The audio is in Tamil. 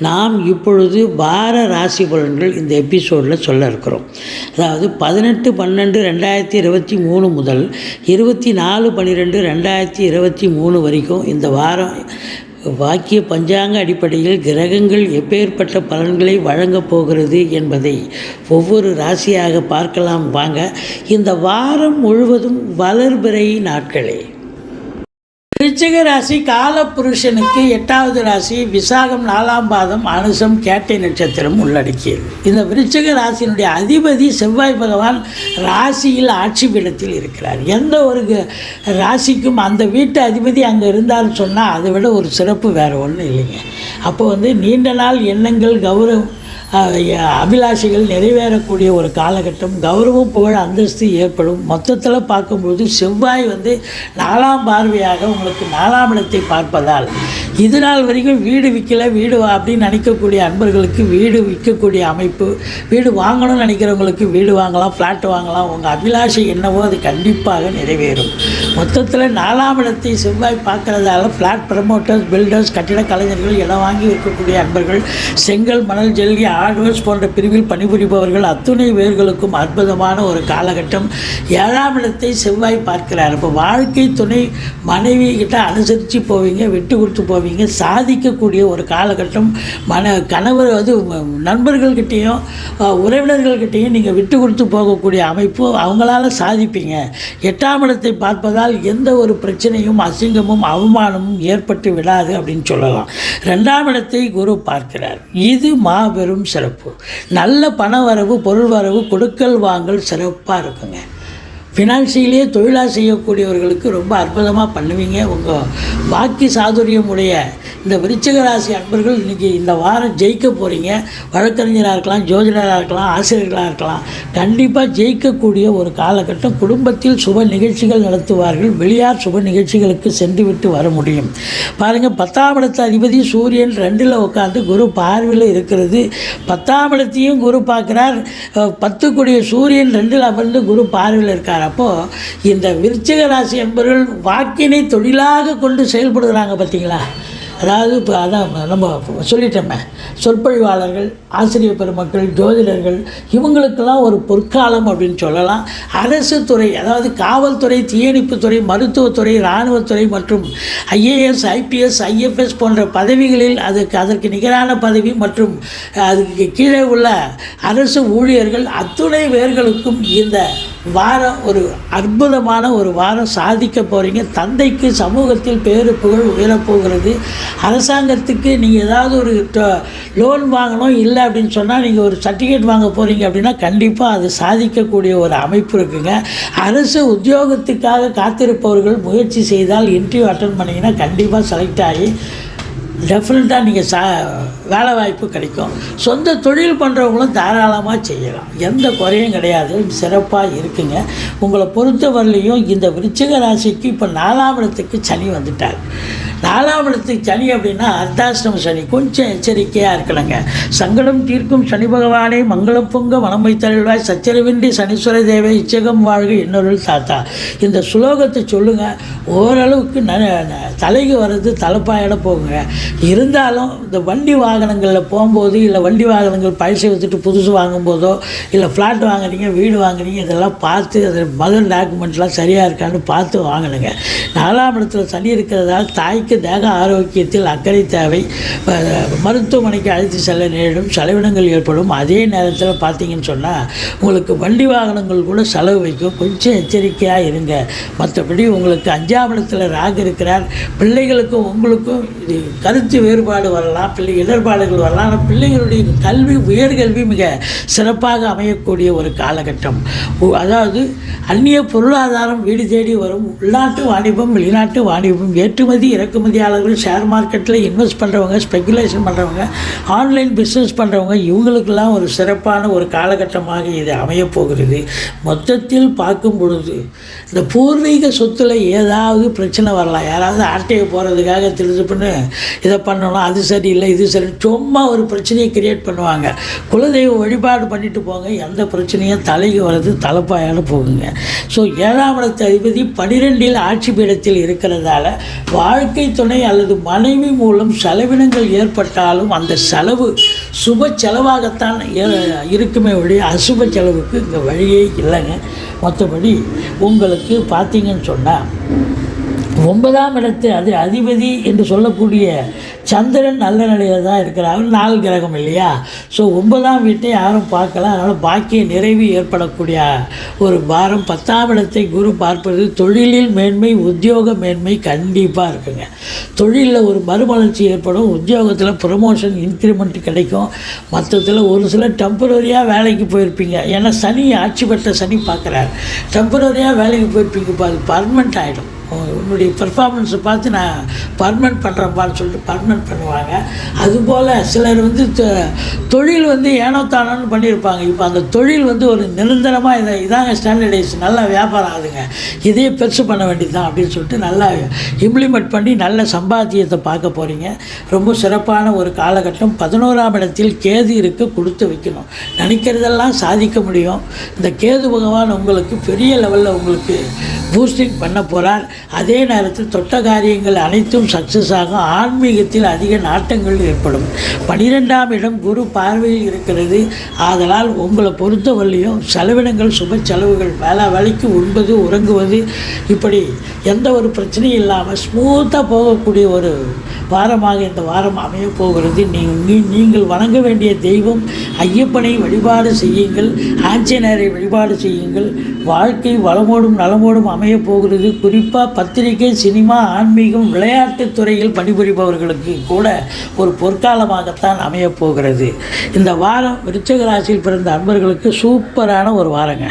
நாம் இப்பொழுது வார ராசி பலன்கள் இந்த எபிசோடில் சொல்ல இருக்கிறோம். அதாவது பதினெட்டு பன்னெண்டு ரெண்டாயிரத்தி இருபத்தி மூணு முதல் இருபத்தி நாலு பன்னிரெண்டு ரெண்டாயிரத்தி இருபத்தி மூணு வரைக்கும் இந்த வாரம் வாக்கிய பஞ்சாங்க அடிப்படையில் கிரகங்கள் எப்பேற்பட்ட பலன்களை வழங்கப் போகிறது என்பதை ஒவ்வொரு ராசியாக பார்க்கலாம். வாங்க இந்த வாரம் முழுவதும் வளர்பிறை நாட்களே. விருச்சிக ராசி காலபுருஷனுக்கு எட்டாவது ராசி விசாகம் நாலாம் பாதம் அனுசம் கேட்டை நட்சத்திரம் உள்ளடக்கியது. இந்த விருச்சிக ராசியினுடைய அதிபதி செவ்வாய் பகவான் ராசியில் ஆட்சி பீடத்தில் இருக்கிறார். எந்த ஒரு ராசிக்கும் அந்த வீட்டு அதிபதி அங்கே இருந்தாருன்னு சொன்னால் அதை விட ஒரு சிறப்பு வேறு ஒன்றும் இல்லைங்க. அப்போ வந்து நீண்ட நாள் எண்ணங்கள் கௌரவம் அபிலாஷைகள் நிறைவேறக்கூடிய ஒரு காலகட்டம். கௌரவம் புகழ் அந்தஸ்து ஏற்படும். மொத்தத்தில் பார்க்கும்போது செவ்வாய் வந்து நாலாம் பார்வையாக உங்களுக்கு நாலாம் இடத்தை பார்ப்பதால் இது நாள் வரைக்கும் வீடு விற்கல வீடு வா- அப்படின்னு நினைக்கக்கூடிய அன்பர்களுக்கு வீடு விற்கக்கூடிய அமைப்பு வீடு வாங்கணும்னு நினைக்கிறவங்களுக்கு வீடு வாங்கலாம் ஃப்ளாட் வாங்கலாம். உங்கள் அபிலாஷை என்னவோ அது கண்டிப்பாக நிறைவேறும். மொத்தத்தில் நாலாம் இடத்தை செவ்வாய் பார்க்கறதால ஃப்ளாட் ப்ரமோட்டர்ஸ் பில்டர்ஸ் கட்டிட கலைஞர்கள் இடம் வாங்கி இருக்கக்கூடிய அன்பர்கள் செங்கல் மணல் ஜெல்லி ஹார்ட்வேர்ஸ் போன்ற பிரிவில் பணிபுரிபவர்கள் அத்துணை வேர்களுக்கும் அற்புதமான ஒரு காலகட்டம். ஏழாம் இடத்தை செவ்வாய் பார்க்கிறார். இப்போ வாழ்க்கை துணை மனைவி கிட்ட அனுசரித்து போவீங்க விட்டு கொடுத்து போவீங்க. சாதிக்கக்கூடிய ஒரு காலகட்டம். மன கணவர் அது நண்பர்கள்கிட்டேயும் உறவினர்கள்கிட்டையும் நீங்கள் விட்டு கொடுத்து போகக்கூடிய அமைப்பு அவங்களால சாதிப்பீங்க. எட்டாம் இடத்தை பார்ப்பதால் எந்த ஒரு பிரச்சனையும் அசிங்கமும் அவமானமும் ஏற்பட்டு விடாது அப்படின்னு சொல்லலாம். ரெண்டாம் இடத்தை குரு பார்க்கிறார். இது மாபெரும் சிறப்பு. நல்ல பண வரவு பொருள் வரவு கொடுக்கல் வாங்கல் சிறப்பாக இருக்குங்க. ஃபினான்சியலே தொழிலாக செய்யக்கூடியவர்களுக்கு ரொம்ப அற்புதமாக பண்ணுவீங்க. உங்கள் பாக்கி சாதுரியம் உடைய இந்த விருச்சிக ராசி அன்பர்கள் இன்றைக்கி இந்த வாரம் ஜெயிக்க போகிறீங்க வழக்கறிஞராக இருக்கலாம் ஜோதிடராக இருக்கலாம் ஆசிரியர்களாக இருக்கலாம். கண்டிப்பாக ஜெயிக்கக்கூடிய ஒரு காலகட்டம் குடும்பத்தில் சுப நிகழ்ச்சிகள் நடத்துவார்கள். வெளியார் சுப நிகழ்ச்சிகளுக்கு சென்று விட்டு வர முடியும். பாருங்கள் பத்தாம் இடத்து அதிபதி சூரியன் ரெண்டில் உட்காந்து குரு பார்வையில் இருக்கிறது. பத்தாம் இடத்தையும் குரு பார்க்குறார். பத்துக்குடிய சூரியன் ரெண்டில் அமர்ந்து குரு பார்வையில் இருக்கார். அப்போது இந்த விருச்சிக ராசி என்பவர்கள் வாக்கினை தொழிலாக கொண்டு செயல்படுகிறாங்க பார்த்தீங்களா? அதாவது இப்போ அதான் நம்ம சொல்லிட்டோமே சொற்பொழிவாளர்கள் ஆசிரியர் பெருமக்கள் ஜோதிடர்கள் இவங்களுக்கெல்லாம் ஒரு பொற்காலம் அப்படின்னு சொல்லலாம். அரசு துறை அதாவது காவல்துறை தீயணைப்புத்துறை மருத்துவத்துறை இராணுவத்துறை மற்றும் ஐஏஎஸ் ஐபிஎஸ் ஐஎஃப்எஸ் போன்ற பதவிகளில் அதுக்கு அதற்கு நிகரான பதவி மற்றும் அதுக்கு கீழே உள்ள அரசு ஊழியர்கள் அத்துணை பேர்களுக்கும் இந்த வாரம் ஒரு அற்புதமான ஒரு வாரம் சாதிக்க போகிறீங்க தந்தைக்கு சமூகத்தில் பேரு புகழ் உயரப்போகிறது அரசாங்கத்துக்கு நீங்கள் ஏதாவது ஒரு லோன் வாங்கணும் இல்லை அப்படின்னு சொன்னால் நீங்கள் ஒரு சர்டிஃபிகேட் வாங்க போகிறீங்க அப்படின்னா கண்டிப்பாக அது சாதிக்கக்கூடிய ஒரு அமைப்பு இருக்குங்க. அரசு உத்தியோகத்துக்காக காத்திருப்பவர்கள் முயற்சி செய்தால் இன்டர்வியூ அட்டன் பண்ணிங்கன்னா கண்டிப்பாக செலக்ட் ஆகி டெஃபினட்டாக நீங்கள் சா வேலை வாய்ப்பு கிடைக்கும். சொந்த தொழில் பண்ணுறவங்களும் தாராளமாக செய்யலாம். எந்த குறையும் கிடையாது. சிறப்பாக இருக்குங்க. உங்களை பொறுத்தவரையிலையும் இந்த விருச்சிக ராசிக்கு இப்போ நாலாம் இடத்துக்கு சனி வந்துட்டார். நாலாவளத்து சனி அப்படின்னா அர்த்தாஷ்டம சனி. கொஞ்சம் எச்சரிக்கையாக இருக்கணுங்க. சங்கடம் தீர்க்கும் சனி பகவானை மங்களம் பொங்க மனம் வைத்தருள்வாய். சச்சரவின்றி சனீஸ்வர தேவை இச்சகம் வாழ்க இன்னொருள் தாத்தா. இந்த சுலோகத்தை சொல்லுங்கள் ஓரளவுக்கு ந ந- தலைக்கு வர்றது தலைப்பாயிட போகுங்க. இருந்தாலும் இந்த வண்டி வாகனங்களில் போகும்போது இல்லை வண்டி வாகனங்கள் பழசை வச்சுட்டு புதுசு வாங்கும்போதோ இல்லை ஃப்ளாட் வாங்குறீங்க வீடு வாங்குறீங்க இதெல்லாம் பார்த்து அதில் மதர் டாக்குமெண்ட்லாம் சரியாக இருக்கான்னு பார்த்து வாங்கணுங்க. நாலாம் இடத்துல சனி இருக்கிறதால தாய்க்கு தேக ஆரோக்கியத்தில் அக்கறை தேவை. மருத்துவமனைக்கு அழைத்து செல்ல நேரிடும் செலவினங்கள் ஏற்படும். அதே நேரத்தில் பார்த்தீங்கன்னு சொன்னால் உங்களுக்கு வண்டி வாகனங்கள் கூட செலவு வைக்கும். கொஞ்சம் எச்சரிக்கையாக இருங்க. மற்றபடி உங்களுக்கு அஞ்சாம் இடத்துல ராகு இருக்கிறார். பிள்ளைகளுக்கும் உங்களுக்கும் இது கருத்து வேறுபாடு வரலாம். பிள்ளை இடர்பாடுகள் வரலாம். ஆனால் பிள்ளைகளுடைய கல்வி உயர்கல்வி மிக சிறப்பாக அமையக்கூடிய ஒரு காலகட்டம். அதாவது அந்நிய பொருளாதாரம் வீடு தேடி வரும். உள்நாட்டு வாணிபம் வெளிநாட்டு வாணிபம் ஏற்றுமதி இறக்குமதியாளர்கள் ஷேர் மார்க்கெட்டில் இன்வெஸ்ட் பண்ணுறவங்க ஸ்பெகுலேஷன் பண்ணுறவங்க ஆன்லைன் பிஸ்னஸ் பண்ணுறவங்க இவங்களுக்கெல்லாம் ஒரு சிறப்பான ஒரு காலகட்டமாக இது அமையப்போகிறது மொத்தத்தில் பார்க்கும் பொழுது இந்த பூர்வீக சொத்துல ஏதாவது பிரச்சனை வரலாம். யாராவது ஆட்டையை போகிறதுக்காக திருதுப்புன்னு இதை பண்ணணும் அது சரியில்லை இது சரி சும்மா ஒரு பிரச்சனையை கிரியேட் பண்ணுவாங்க. குலதெய்வ வழிபாடு பண்ணிட்டு போங்க எந்த பிரச்சனையும் தலைக்கு வர்றது தலைப்பாயால் போகுங்க. ஸோ ஏழாம் இடத்து அதிபதி பனிரெண்டில் ஆட்சி பீடத்தில் இருக்கிறதால வாழ்க்கை துணை அல்லது மனைவி மூலம் செலவினங்கள் ஏற்பட்டாலும் அந்த செலவு சுப செலவாகத்தான் ஏ- இருக்குமே ஒழிய அசுப செலவுக்கு இங்கே வழியே இல்லைங்க. மற்றபடி உங்களுக்கு பார்த்தீங்கன்னு சொன்னால் ஒன்பதாம் இடத்து அது அதிபதி என்று சொல்லக்கூடிய சந்திரன் நல்ல நிலையில் தான் இருக்கிறார். நாலு கிரகம் இல்லையா? ஸோ ஒன்பதாம் வீட்டை யாரும் பார்க்கல. அதனால் பாக்கிய நிறைவு ஏற்படக்கூடிய ஒரு வாரம். பத்தாம் இடத்தை குரு பார்ப்பது தொழிலில் மேன்மை உத்தியோக மேன்மை கண்டிப்பாக இருக்குங்க. தொழிலில் ஒரு மறுமலர்ச்சி ஏற்படும். உத்தியோகத்தில் ப்ரொமோஷன் இன்க்ரிமெண்ட் கிடைக்கும். மற்றத்தில் ஒரு சிலர் டெம்பரரியாக வேலைக்கு போயிருப்பீங்க. ஏன்னா சனி ஆட்சி பெற்ற சனி பார்க்குறாரு. டெம்பரரியாக வேலைக்கு போயிருப்பீங்க. அது பர்மனெண்ட் ஆகிடும் உன்னுடைய பெர்ஃபார்மன்ஸை பார்த்து நான் பர்மனன்ட் பண்ணுறப்பான்னு சொல்லிட்டு பர்மனன்ட் பண்ணுவாங்க. அதுபோல் சிலர் வந்து தொழில் வந்து ஏனோ தானோன்னு பண்ணியிருப்பாங்க. இப்போ அந்த தொழில் வந்து ஒரு நிரந்தரமாக இதை இதாங்க ஸ்டாண்டர்டைஸ் நல்லா வியாபாரம் ஆகுதுங்க. இதே பெருசு பண்ண வேண்டியது தான் அப்படின்னு சொல்லிட்டு நல்லா இம்ப்ளிமெண்ட் பண்ணி நல்ல சம்பாத்தியத்தை பார்க்க போகிறீங்க ரொம்ப சிறப்பான ஒரு காலகட்டம். பதினோராம் இடத்தில் கேது இருக்கு கொடுத்து வைக்கணும். நினைக்கிறதெல்லாம் சாதிக்க முடியும். இந்த கேது பகவான் உங்களுக்கு பெரிய லெவலில் உங்களுக்கு பூஸ்டிங் பண்ண போகிறார் அதே நேரத்தில் தொட்ட காரியங்கள் அனைத்தும் சக்ஸஸ் ஆகும் ஆன்மீகத்தில் அதிக நாட்டங்கள் ஏற்படும். பனிரெண்டாம் இடம் குரு பார்வையில் இருக்கிறது. ஆதலால் உங்களை பொறுத்தவரையிலையும் செலவினங்கள் சுப செலவுகள் வேலை வேலைக்கு உண்பது உறங்குவது இப்படி எந்த ஒரு பிரச்சனையும் இல்லாமல் ஸ்மூத்தாக போகக்கூடிய ஒரு வாரமாக இந்த வாரம் அமைய போகிறது. நீங்கள் வணங்க வேண்டிய தெய்வம் ஐயப்பனை வழிபாடு செய்யுங்கள் ஆஞ்சநேயரை வழிபாடு செய்யுங்கள். வாழ்க்கை வளமோடும் நலமோடும் அமையப் போகிறது. குறிப்பாக பத்திரிகை சினிமா ஆன்மீகம் விளையாட்டுத் துறையில் பணிபுரிபவர்களுக்கு கூட ஒரு பொற்காலமாகத்தான் அமையப் போகிறது. இந்த வாரம் விருச்சக ராசியில் பிறந்த அன்பர்களுக்கு சூப்பரான ஒரு வாரங்க.